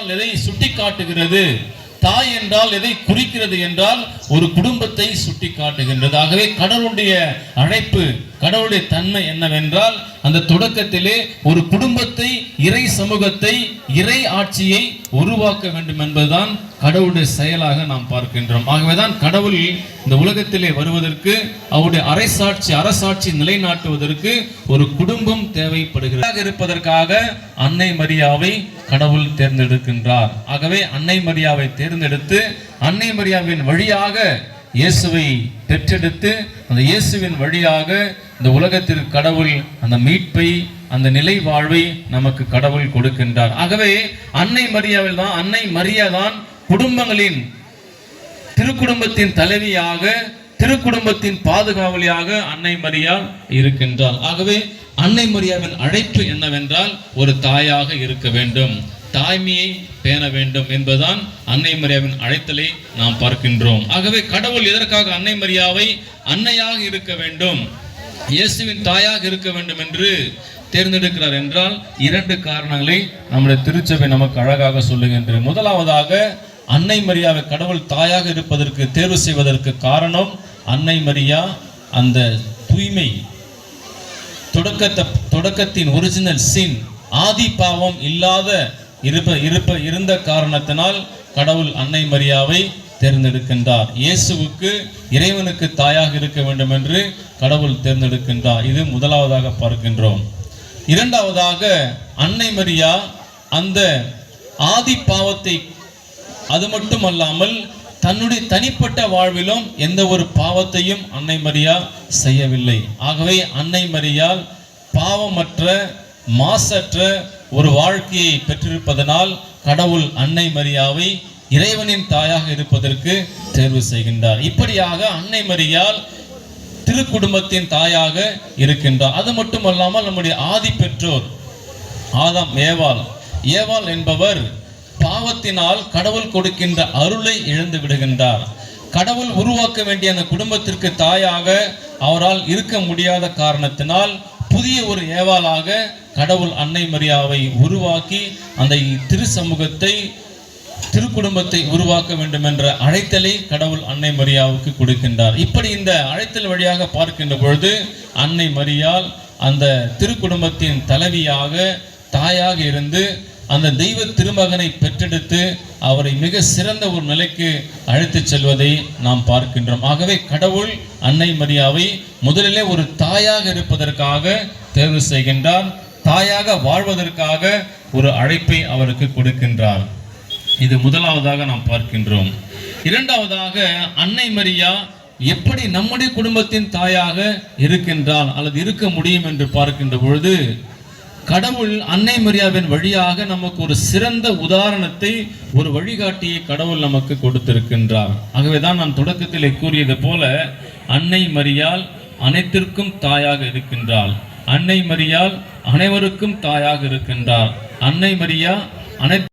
என்றால் எதை சுட்டி காட்டுகிறது தாய் என்றால் எதை குறிக்கிறது என்றால் ஒரு குடும்பத்தை சுட்டி காட்டுகின்றது ஆகவே கடவுளுடைய அழைப்பு கடவுளுடைய தன்மை என்னவென்றால் அந்த தொடக்கத்திலே ஒரு குடும்பத்தை இறை சமூகத்தை இறை ஆட்சியை உருவாக்க வேண்டும் என்பதுதான் கடவுளுடைய செயலாக நாம் பார்க்கின்றோம். ஆகவேதான் கடவுள் இந்த உலகத்திலே வருவதற்கு அவருடைய அரைசாட்சி அரசாட்சி நிலைநாட்டுவதற்கு ஒரு குடும்பம் தேவைப்படுகிறது. இருப்பதற்காக அன்னை மரியாவை கடவுள் தேர்ந்தெடுக்கின்றார். ஆகவே அன்னை மரியாவை தேர்ந்தெடுத்து அன்னை மரியாவின் வழியாக இயேசுவை பெற்றெடுத்து அந்த இயேசுவின் வழியாக இந்த உலகத்திற்கு கடவுள் அந்த மீட்பை அந்த நிலை வாழ்வை நமக்கு கடவுள் கொடுக்கின்றார். ஆகவே அன்னை மரியாவில் தான் அன்னை மரியா தான் குடும்பங்களின் திருக்குடும்பத்தின் தலைவியாக திருக்குடும்பத்தின் பாதுகாவலியாக அன்னை மரியா இருக்கின்றார். ஆகவே அன்னை மரியாவின் அழைப்பு என்னவென்றால் ஒரு தாயாக இருக்க வேண்டும் தாய்மையை பேண வேண்டும் என்பதுதான் அன்னை மரியாவின் அழைத்தலை நாம் பார்க்கின்றோம். ஆகவே கடவுள் எதற்காக அன்னை மரியாவை அன்னையாக இருக்க வேண்டும்? இயேசுவின் தாயாக இருக்க வேண்டும் என்று தேர்ந்தெடுக்கிறார் என்றால் இரண்டு காரணங்களை நம்முடைய திருச்சபை நமக்கு அழகாக சொல்லுகின்றது முதலாவதாக அன்னை மரியாவை கடவுள் தாயாக இருப்பதற்கு தேர்வு செய்வதற்கு காரணம் அன்னை மரியா அந்த தூய்மை தொடக்கத்தை தொடக்கத்தின் ஒரிஜினல் சின் ஆதி பாவம் இல்லாத இருப்ப இருப்ப இருந்த காரணத்தினால் கடவுள் அன்னை மரியாவை தேர்ந்தெடுக்கின்றார். இயேசுவுக்கு இறைவனுக்கு தாயாக இருக்க வேண்டும் என்று கடவுள் தேர்ந்தெடுக்கின்றார். இது முதலாவதாக பார்க்கின்றோம். இரண்டாவதாக அன்னை மரியா அந்த ஆதி பாவத்தை அது மட்டுமல்லாமல் தன்னுடைய தனிப்பட்ட வாழ்விலும் எந்த ஒரு பாவத்தையும் அன்னை மரியா செய்யவில்லை. ஆகவே அன்னை மரியால் பாவமற்ற மாசற்ற ஒரு வாழ்க்கையை பெற்றிருப்பதனால் கடவுள் அன்னை மரியாவை இறைவனின் தாயாக இருப்பதற்கு தேர்வு செய்கின்றார். இப்படியாக அன்னை மரியால் திருக்குடும்பத்தின் தாயாக இருக்கின்றார். அது மட்டுமல்லாமல் நம்முடைய ஆதி பெற்றோர் ஆதாம் ஏவாள். ஏவாள் என்பவர் பாவத்தினால் கடவுள் கொடுக்கின்ற அருளை இழந்து விடுகின்றார். கடவுள் உருவாக்க வேண்டிய அந்த குடும்பத்திற்கு தாயாக அவரால் இருக்க முடியாத காரணத்தினால் புதிய ஒரு ஏவாளாக கடவுள் அன்னை மரியாவை உருவாக்கி அந்த திரு சமூகத்தை குடும்பத்தை உருவாக்க வேண்டும் என்ற அழைத்தலை கடவுள் அன்னை மரியாவுக்கு கொடுக்கின்றார். இப்படி இந்த அழைத்தல் வழியாக பார்க்கின்ற பொழுது அன்னை மரியால் அந்த திருக்குடும்பத்தின் தலைவியாக தாயாக இருந்து அந்த தெய்வ திருமகனை பெற்றெடுத்து அவரை மிக சிறந்த ஒரு நிலைக்கு அழைத்துச் செல்வதை நாம் பார்க்கின்றோம். ஆகவே கடவுள் அன்னை மரியாவை முதலிலே ஒரு தாயாக இருப்பதற்காக தேர்வு செய்கின்றார். தாயாக வாழ்வதற்காக ஒரு அழைப்பை அவருக்கு கொடுக்கின்றார். இது முதலாவதாக நாம் பார்க்கின்றோம். இரண்டாவதாக அன்னை மரியா எப்படி நம்முடைய குடும்பத்தின் தாயாக இருக்கின்றால் அல்லது இருக்க முடியும் என்று பார்க்கின்ற பொழுது கடவுள் அன்னை மரியாவின் வழியாக நமக்கு ஒரு சிறந்த உதாரணத்தை ஒரு வழிகாட்டியை கடவுள் நமக்கு கொடுத்திருக்கின்றார். ஆகவேதான் நான் தொடக்கத்திலே கூறியது போல அன்னை மரியால் அனைத்திற்கும் தாயாக இருக்கின்றாள். அன்னை மரியால் அனைவருக்கும் தாயாக இருக்கின்றார் அன்னை மரியா அனைத்து